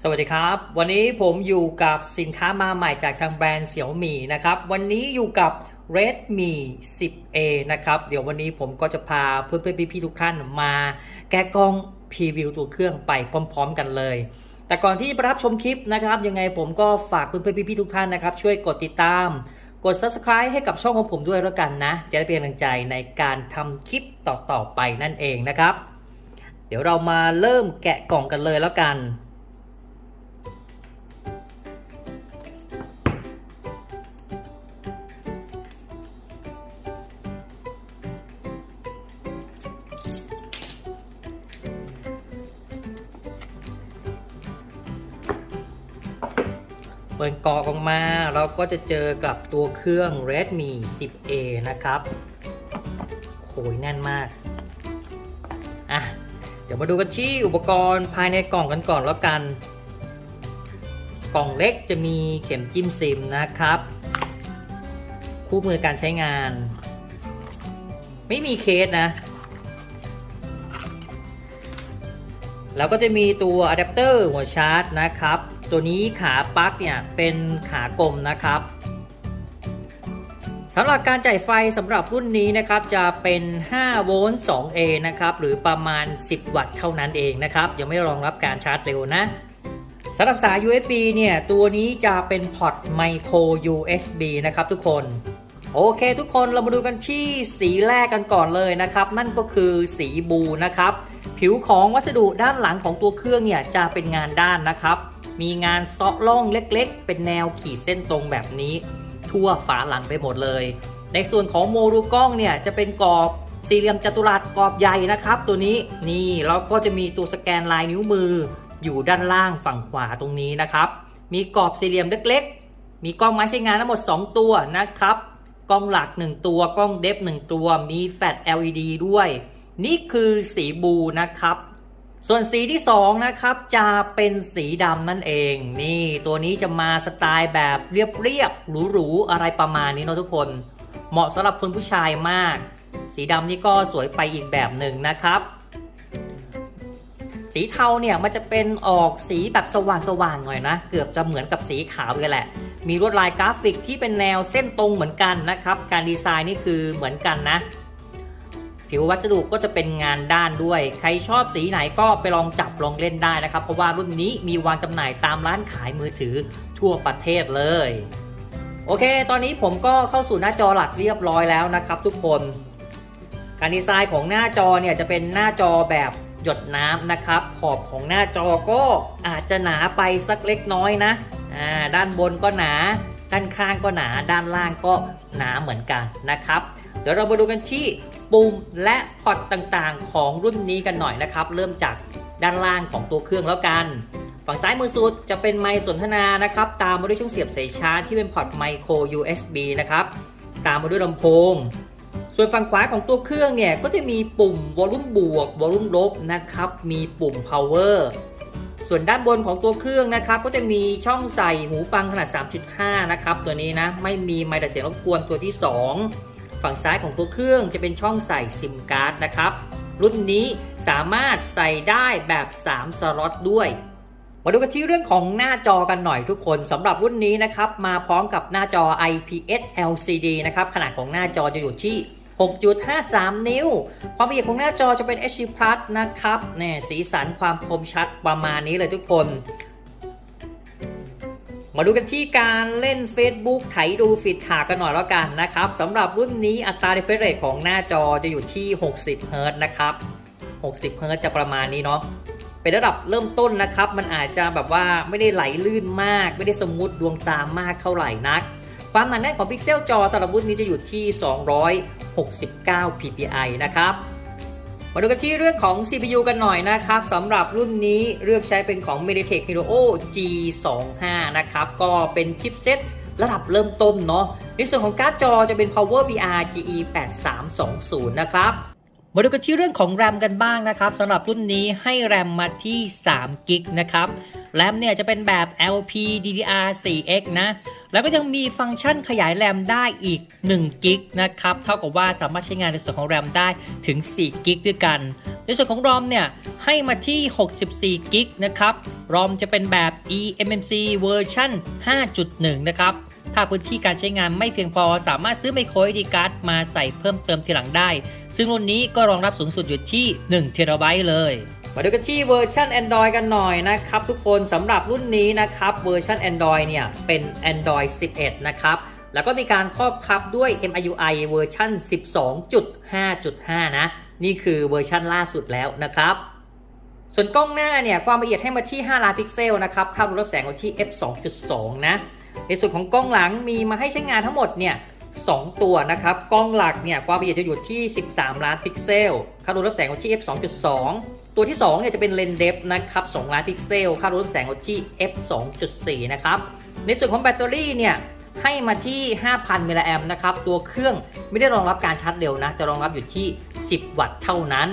สวัสดีครับ วันนี้ผมอยู่กับสินค้ามาใหม่จากทางแบรนด์เสี่ยวหมี่นะครับ วันนี้อยู่กับ Redmi 10A นะครับ เดี๋ยววันนี้ผมก็จะพาเพื่อนๆพี่ๆทุกท่านมาแกะกล้องพรีวิวตัวเครื่องไปพร้อม ๆ กันเลย แต่ก่อนที่จะไปรับชมคลิปนะครับ ยังไงผมก็ฝากเพื่อนๆพี่ๆทุกท่านนะครับ ช่วยกดติดตาม กด subscribe ให้กับช่องของผมด้วยแล้วกันนะ จะได้เป็นกำลังใจในการทำคลิปต่อๆไปนั่นเองนะครับ เดี๋ยวเรามาเริ่มแกะกล่องกันเลยแล้วกัน ปิดกรอกออกมาเราก็จะเจอกับตัวเครื่อง Redmi 10A นะครับโหยแน่นมากอะเดี๋ยวมาดูกันที่อุปกรณ์ภายในกล่องกันก่อนแล้วกัน กล่องเล็กจะมีเข็มจิ้มซิมนะครับ คู่มือการใช้งาน ไม่มีเคสนะแล้วก็จะมีตัวอะแดปเตอร์หัวชาร์จนะครับ ตัวนี้ขาปลั๊กเนี่ยเป็นขากลมนะครับสำหรับการจ่ายไฟสำหรับรุ่นนี้นะครับจะเป็น5โวลต์ 2A นะครับหรือประมาณ 10 วัตต์เท่านั้นเองนะครับยังไม่รองรับการชาร์จเร็วนะสำหรับสาย USB เนี่ยตัวนี้จะเป็นพอร์ตไมโคร USB นะครับทุกคนโอเคทุกคนเรามาดูกันที่สีแรกกันก่อนเลยนะครับ นั่นก็คือสีบูนะครับ ผิวของวัสดุด้านหลังของตัวเครื่องเนี่ยจะเป็นงานด้านนะครับ มีงานซาะล่องเล็กๆ เป็นแนวขีดเส้นตรงแบบนี้ ทั่วฝาหลังไปหมดเลย ในส่วนของโมดูลกล้องเนี่ยจะเป็นกรอบสี่เหลี่ยมจัตุรัสกรอบใหญ่นะครับ ตัวนี้นี่แล้วก็จะมีตัวสแกนลายนิ้วมือ อยู่ด้านล่างฝั่งขวาตรงนี้นะครับ มีกรอบสี่เหลี่ยมเล็กๆ มีกล้องไม้ใช้งานทั้งหมด 2 ตัวนะครับกล้องหลัก 1 ตัวกล้องเดฟ1ตัว มีแฟลช LED ด้วย นี่คือสีบูนะครับ ส่วนสีที่ 2 นะครับ จะเป็นสีดำนั่นเอง นี่ตัวนี้จะมาสไตล์แบบเรียบๆหรูๆอะไรประมาณนี้เนาะทุกคน เหมาะสำหรับคนผู้ชายมาก สีดำนี่ก็สวยไปอีกแบบหนึ่งนะครับ สีเทาเนี่ยมันจะเป็นออกสีแบบสว่างๆหน่อยนะ เกือบจะเหมือนกับสีขาวเลยแหละ มีลวดลายกราฟิกที่เป็นแนวเส้นตรงเหมือนกันนะครับ การดีไซน์นี่คือเหมือนกันนะ ผิววัสดุก็จะเป็นงานด้านด้วย ใครชอบสีไหนก็ไปลองจับลองเล่นได้นะครับ เพราะว่ารุ่นนี้มีวางจำหน่ายตามร้านขายมือถือทั่วประเทศเลย โอเค ตอนนี้ผมก็เข้าสู่หน้าจอหลักเรียบร้อยแล้วนะครับ ทุกคน การดีไซน์ของหน้าจอเนี่ยจะเป็นหน้าจอแบบหยดน้ำนะครับ ขอบของหน้าจอก็อาจจะหนาไปสักเล็กน้อยนะอ่าด้านบนก็หนา ด้านข้างก็หนา ด้านล่างก็หนาเหมือนกันนะครับ เดี๋ยวเรามาดูกันที่ ปุ่มและพอร์ตต่างๆ ของรุ่นนี้กันหน่อยนะครับ เริ่มจากด้านล่างของตัวเครื่องแล้วกัน ฝั่งซ้ายมือสุดจะเป็นไมค์สนทนานะครับ ตามมาด้วยช่องเสียบสายชาร์จที่เป็นพอร์ตไมโคร USB นะครับ ตามมาด้วยลำโพง ส่วนฝั่งขวาของตัวเครื่องเนี่ยก็จะมีปุ่มวอลลุ่มบวกวอลลุ่มลบนะครับ มีปุ่ม power ส่วนด้านบนของตัวเครื่องนะครับ ก็จะมีช่องใส่หูฟังขนาด 3.5 นะครับ ตัวนี้นะ ไม่มีไมค์ดัดเสียงรบกวนตัวที่ 2 ฝั่งซ้ายของตัวเครื่องจะเป็นช่องใส่ซิมการ์ดนะครับ รุ่นนี้สามารถใส่ได้แบบ 3 สล็อตด้วย มาดูกันที่เรื่องของหน้าจอกันหน่อยทุกคนสำหรับรุ่นนี้นะครับ มาพร้อมกับหน้าจอ IPS LCD นะครับ ขนาดของหน้าจอจะอยู่ที่ 6.53 นิ้ว ความละเอียดของหน้าจอจะเป็น HD Plus นะครับเนี่ยสีสันความคมชัดประมาณนี้เลยทุกคน มาดูกันที่การเล่น Facebook ไถดูฟีดหากันหน่อยแล้วกันนะครับสำหรับรุ่นนี้อัตรา refresh rate ของหน้าจอจะอยู่ที่ 60เฮิรตนะครับ 60เฮิรตจะประมาณนี้เนาะเป็นระดับเริ่มต้นนะครับ มันอาจจะแบบว่าไม่ได้ไหลลื่นมาก ไม่ได้สมูทดวงตามากเท่าไหร่นัก ความหนาแน่นของพิกเซลจอสำหรับรุ่นนี้จะอยู่ที่ 269 ppi นะครับ มาดูกันที่เรื่องของ CPU กันหน่อยนะครับสำหรับรุ่นนี้เลือกใช้เป็นของ MediaTek Helio G25 นะครับ ก็เป็นชิปเซ็ตระดับเริ่มต้นเนาะในส่วนของการ์ดจอจะเป็น Power VR GE 8320นะครับมาดูกันที่เรื่องของ RAM กันบ้างนะครับสำหรับรุ่นนี้ให้ RAM มาที่3 g b นะครับแรมเนี่ยจะเป็นแบบ LPDDR4X นะ แล้วก็ยังมีฟังก์ชันขยายแรมได้อีก1กิกนะครับ เท่ากับว่าสามารถใช้งานในส่วนของแรมได้ถึง4กิกด้วยกัน ในส่วนของ ROM เนี่ยให้มาที่ 64กิกนะครับ ROM จะเป็นแบบ eMMC เวอร์ชัน5.1 นะครับถ้าพื้นที่การใช้งานไม่เพียงพอ สามารถซื้อไมโคร SD card มาใส่เพิ่มเติมทีหลังได้ ซึ่งรุ่นนี้ก็รองรับสูงสุดอยู่ที่1 t b เลย มาดูกันที่เวอร์ชัน Android กันหน่อยนะครับ ทุกคนสำหรับรุ่นนี้นะครับเวอร์ชัน Android เนี่ยเป็น Android 11 นะครับ แล้วก็มีการครอบคับด้วย MIUI เวอร์ชัน12.5.5 นะ นี่คือเวอร์ชันล่าสุดแล้วนะครับส่วนกล้องหน้าเนี่ยความละเอียดให้มาที่ 5 ล้านพิกเซลนะครับค่ารูรับแสงอยู่ที่ f 2.2 นะ ในส่วนของกล้องหลังมีมาให้ใช้งานทั้งหมดเนี่ย 2 ตัวนะครับ กล้องหลักเนี่ยความละเอียดจะอยู่ที่ 13 ล้านพิกเซล ค่ารูรับแสงอยู่ที่ f 2.2 ตัวที่2เนี่ยจะเป็นเลนเดฟนะครับ2ล้านพิกเซล ค่ารูรับแสงอยู่ที่ f 2.4 นะครับ ในส่วนของแบตเตอรี่เนี่ยให้มาที่ 5,000 มิลลิแอมป์นะครับ ตัวเครื่องไม่ได้รองรับการชาร์จเร็วนะ จะรองรับอยู่ที่ 10 วัตต์เท่านั้น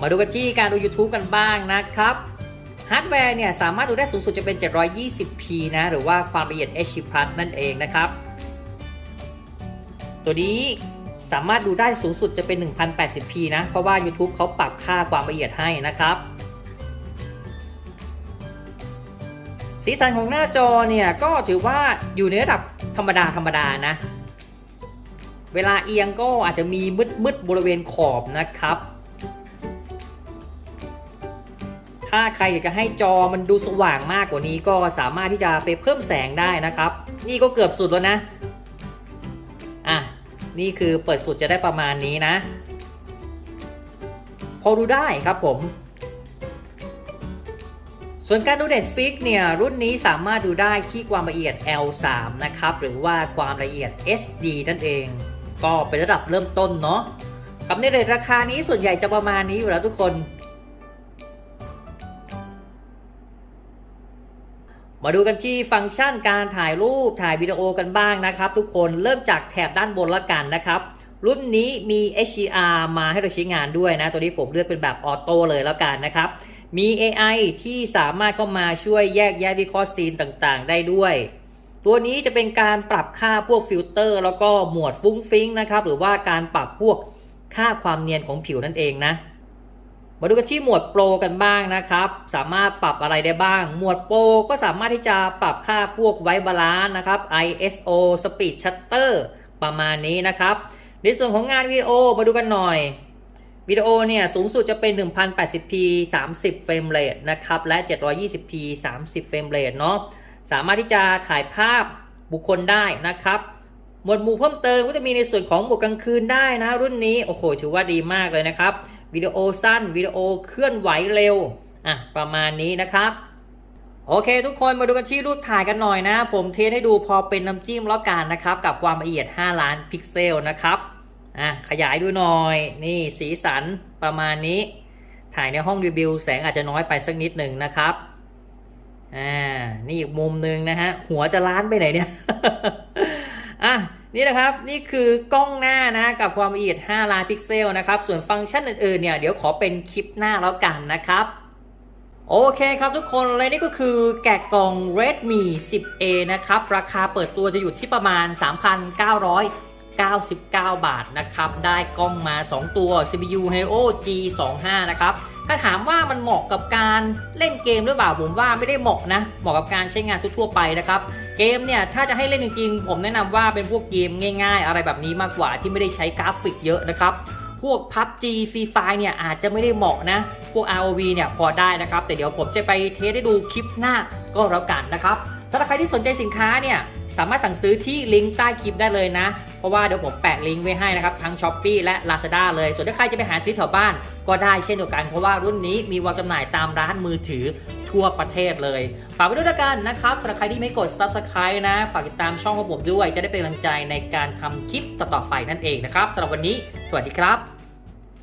มาดูกันที่การดู YouTube กันบ้างนะครับฮาร์ดแวร์เนี่ยสามารถดูได้สูงสุดจะเป็น 720p นะ หรือว่าความละเอียด HD นั่นเองนะครับ ตัวนี้สามารถดูได้สูงสุดจะเป็น 1080p นะ เพราะว่า YouTube เขาปรับค่าความละเอียดให้นะครับ สีสันของหน้าจอเนี่ย ก็ถือว่าอยู่ในระดับธรรมดาธรรมดานะ เวลาเอียงก็อาจจะมีมืดๆบริเวณขอบนะครับ ถ้าใครอยากจะให้จอมันดูสว่างมากกว่านี้ก็สามารถที่จะไปเพิ่มแสงได้นะครับ นี่ก็เกือบสุดแล้วนะ นี่คือเปิดสุดจะได้ประมาณนี้นะ พอดูได้ครับผม ส่วนการดูเด็ดฟิกเนี่ย รุ่นนี้สามารถดูได้ที่ความละเอียด L3 นะครับ หรือว่าความละเอียด SD นั่นเอง ก็เป็นระดับเริ่มต้นเนาะกับในเรทราคานี้ส่วนใหญ่จะประมาณนี้อยู่แล้วทุกคน มาดูกันที่ฟังก์ชันการถ่ายรูปถ่ายวิดีโอกันบ้างนะครับ ทุกคนเริ่มจากแถบด้านบนละกันนะครับรุ่นนี้มี HDR มาให้เราใช้งานด้วยนะ ตัวนี้ผมเลือกเป็นแบบออโต้เลยแล้วกันนะครับ มี AI ที่สามารถเข้ามาช่วยแยกแยะวิเคราะห์ซีนต่างๆ ได้ด้วย ตัวนี้จะเป็นการปรับค่าพวกฟิลเตอร์ แล้วก็หมวดฟุ้งฟิ้งนะครับ หรือว่าการปรับพวกค่าความเนียนของผิวนั่นเองนะ มาดูกันที่หมวดโปรกันบ้างนะครับ สามารถปรับอะไรได้บ้าง หมวดโปรก็สามารถที่จะปรับค่าพวกไวบาลานซ์นะครับ ISO Speed Shutter ประมาณนี้นะครับ ในส่วนของงานวิดีโอมาดูกันหน่อย วิดีโอเนี่ยสูงสุดจะเป็น 1080p 30 เฟรมเรทนะครับ และ 720p 30 เฟรมเรทเนาะ สามารถที่จะถ่ายภาพบุคคลได้นะครับหมวดหมู่เพิ่มเติมก็จะมีในส่วนของหมวดกลางคืนได้นะ รุ่นนี้ โอ้โห ถือว่าดีมากเลยนะครับ วิดีโอสั้นวิดีโอเคลื่อนไหวเร็วอะประมาณนี้นะครับโอเค ทุกคนมาดูกันที่รูปถ่ายกันหน่อยนะ ผมเทสให้ดูพอเป็นน้ำจิ้มแล้วกันนะครับ กับความละเอียด 5 ล้านพิกเซลนะครับอะขยายดูหน่อย นี่สีสันประมาณนี้ ถ่ายในห้องรีวิวแสงอาจจะน้อยไปสักนิดหนึ่งนะครับอ่านี่อีกมุมหนึ่งนะฮะหัวจะล้านไปไหนเนี่ยอะ นี่นะครับนี่คือกล้องหน้านะกับความละเอียด 5 ล้านพิกเซลนะครับ ส่วนฟังก์ชันอื่นๆเนี่ยเดี๋ยวขอเป็นคลิปหน้าแล้วกันนะครับ โอเคครับทุกคนและนี่ก็คือแกะกล่อง Redmi 10A นะครับ ราคาเปิดตัวจะอยู่ที่ประมาณ 3,999 บาทนะครับ ได้กล้องมา 2 ตัว CPU Helio G25 นะครับถ้าถามว่ามันเหมาะกับการเล่นเกมหรือเปล่าผมว่าไม่ได้เหมาะนะ เหมาะกับการใช้งานทั่วๆไปนะครับ เกมเนี่ยถ้าจะให้เล่นจริงๆ ผมแนะนำว่าเป็นพวกเกมง่ายๆ อะไรแบบนี้มากกว่าที่ไม่ได้ใช้กราฟิกเยอะนะครับพวก PUBG Free Fire เนี่ยอาจจะไม่ได้เหมาะนะ พวก ROV เนี่ยพอได้นะครับ แต่เดี๋ยวผมจะไปเทสให้ดูคลิปหน้าก็แล้วกันนะครับสำหรับใครที่สนใจสินค้าเนี่ย สามารถสั่งซื้อที่ลิงก์ใต้คลิปได้เลยนะ เพราะว่าเดี๋ยวผมแปะลิงก์ไว้ให้นะครับ ทั้ง s h อ p e e และ Lazada เลย ส่วนถ้าใครจะไปหาซื้อแถวบ้าน ก็ได้เช่นเดียวกัน เพราะว่ารุ่นนี้มีวางจำหน่ายตามร้านมือถือทั่วประเทศเลย ฝากไว้ด้วยล้วกันนะครับสำหรับใครที่ไม่กด Subscribe นะ ฝากติดตามช่องของผมด้วย จะได้เป็นกำลังใจในการทำคลิปต่อๆไปนั่นเองนะครับสำหรับวันนี้ สวัสดีครับ